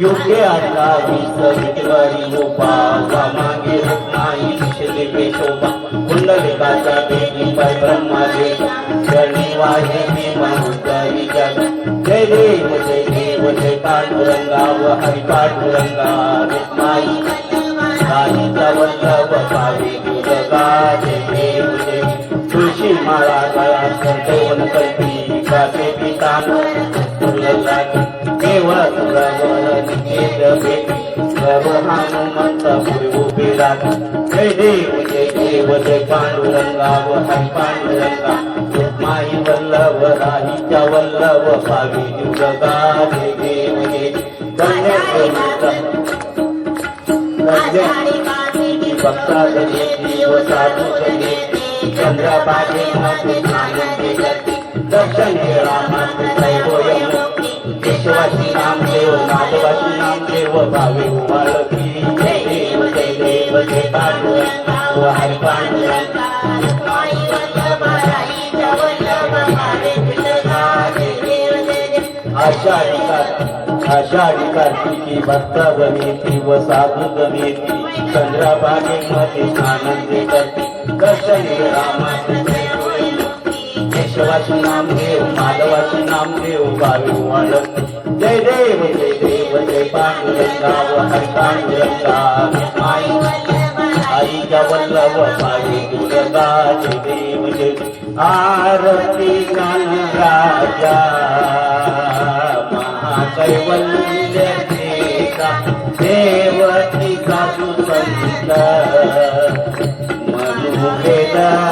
योग्य आता विसरी गोपा मागे नाही दिशले पेशोबा कुंडलिकाचा देवी पाय ब्रह्मादेव शरणी वाहे मी मनुतरी जग. जय देव जय देव जय पांडुरंगा व हरी पांडुरंगा. माई साई वल्लभ पावी दुर्गा जय देव जय तुळशी माळा गळा देवन कल्पी. कासे पिता केवळ तुळावर निकेत हनुमंत उभे राहत जय देव जय देव जय पांडुरंगा व हरी पांडुरंगा माई वल्लभ राहीच्या वल्लभ पावी जुगा जय देव जय धन्य भक्ता गणेती व साधू चंद्रबागे करते दर्शन घेळा मात्र दैवय केशवाची नामदेव माधवाची नामदेव भावे उमाळती जय देव जय देव जय पांडुरंगा व हरी पांडुरंगा आषाढी कार्तिकी आषाढी कार्तिकी भक्ता गमेती व साधू गमेती चंद्रबागे मध्ये आनंद करते. दर्शन रामाचे केशवाचं केशवाचे नामदेव माधवाचे नामदेव भावे वाळत जय देव जय देव जय पांडुरंगा व हरी पांडुरंगा आईच्या वल्लभ पावी दुर्गा जय देव जय. आरती गान राजा. महाकैवल्य देता देवती साधू संत. मनुभेद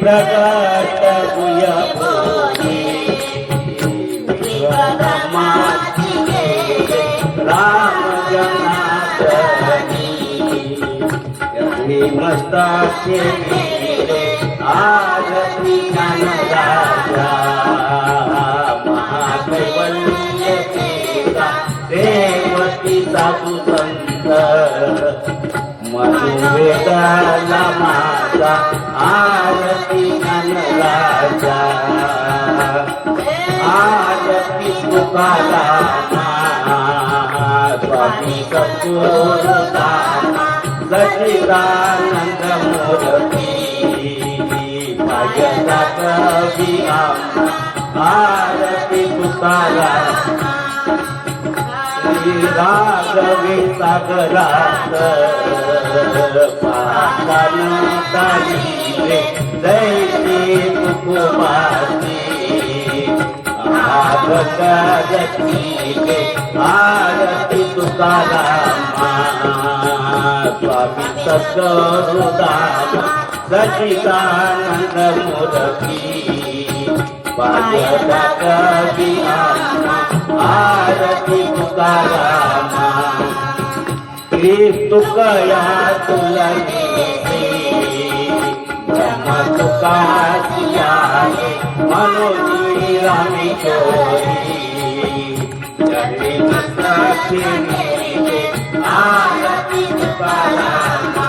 प्रगट गुय भोगी राम यही मस्ताचे ज्ञान राजा। देवा देवती साधू संत। मधुवेदाला माझा आरती ज्ञान राजा आरती तुकाला स्वामी सद्गुरुदाना सचिदानंद मूर्ती भजता कवी आरती तुकाला राघवी सागरात आरती तुकारामा. स्वामी सद्गुरुदान सचिदानंद मुरती पाजता कवी आरती तुकारामा श्री तुकया तुला ब्रह्म तुकाची आहे मनोजी रामी चोरी आरती तुकारामा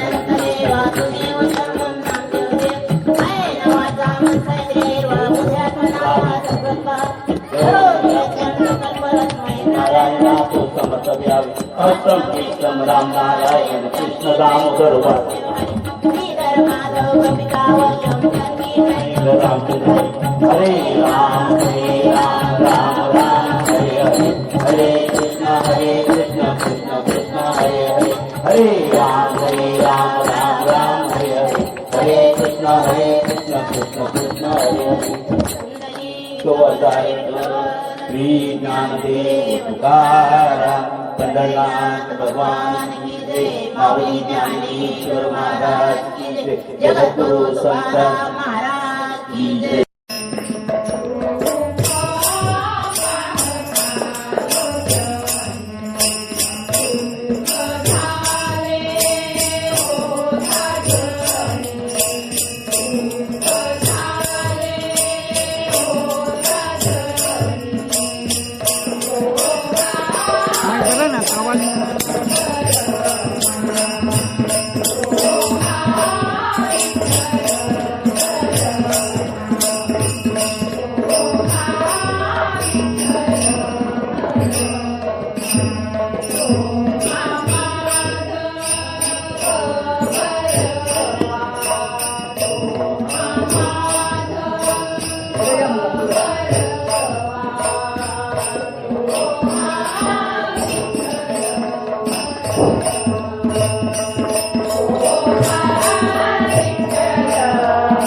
अष्टम सव्याव राम नारायण कृष्ण दामोदर हरे राम हरे राम राम राम हरे हरे हरे कृष्ण हरे कृष्ण कृष्ण कृष्ण हरे हरे हरे राम हरे राम राम राम हरे हरे हरे कृष्ण हरे कृष्ण कृष्ण कृष्ण हरे हरे शोभाय श्री ज्ञानदेव तुकाराम पंढरनाथ भगवान की माऊली ज्ञानेश्वर महाराज जगद्गुरु संत महाराज